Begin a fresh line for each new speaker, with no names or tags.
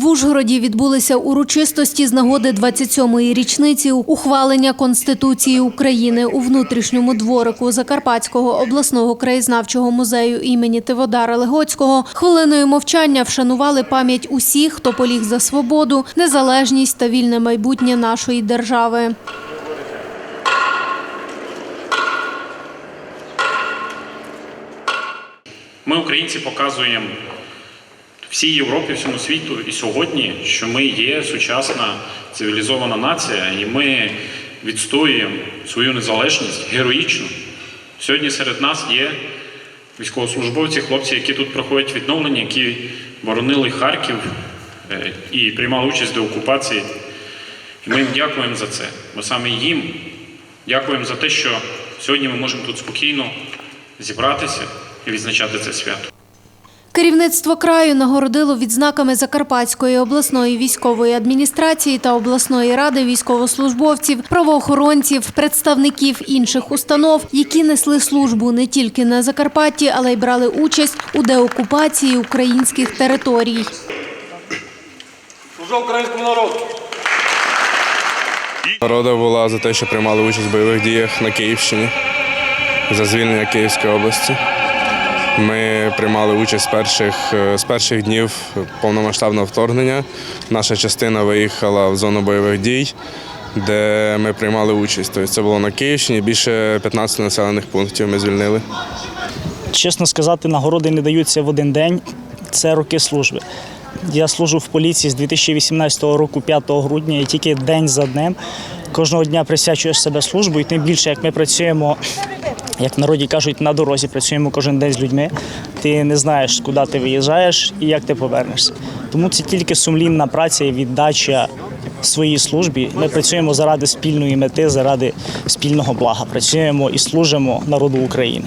В Ужгороді відбулися урочистості з нагоди 27-ї річниці ухвалення Конституції України у внутрішньому дворику Закарпатського обласного краєзнавчого музею імені Тиводара Легоцького. Хвилиною мовчання вшанували пам'ять усіх, хто поліг за свободу, незалежність та вільне майбутнє нашої держави.
Ми, українці, показуємо всій Європі, всьому світу і сьогодні, що ми є сучасна цивілізована нація, і ми відстоюємо свою незалежність героїчно. Сьогодні серед нас є військовослужбовці, хлопці, які тут проходять відновлення, які боронили Харків е, і приймали участь в деокупації. Ми їм дякуємо за це. Ми саме їм дякуємо за те, що сьогодні ми можемо тут спокійно зібратися і відзначати це свято.
Керівництво краю нагородило відзнаками Закарпатської обласної військової адміністрації та обласної ради військовослужбовців, правоохоронців, представників інших установ, які несли службу не тільки на Закарпатті, але й брали участь у деокупації українських територій.
Служу українському народу.
Народа була за те, що приймали участь в бойових діях на Київщині за звільнення Київської області. Ми приймали участь з перших, е, з перших днів повномасштабного вторгнення. Наша частина виїхала в зону бойових дій, де ми приймали участь. Тобто це було на Київщині. Більше 15 населених пунктів ми звільнили.
Чесно сказати, нагороди не даються в один день. Це роки служби. Я служу в поліції з 2018 року, 5 грудня, і тільки день за днем кожного дня присвячуєш себе службу, і тим більше, як ми працюємо, як в народі кажуть, на дорозі працюємо кожен день з людьми. Ти не знаєш, куди ти виїжджаєш і як ти повернешся. Тому це тільки сумлінна праця і віддача своїй службі. Ми працюємо заради спільної мети, заради спільного блага. Працюємо і служимо народу України.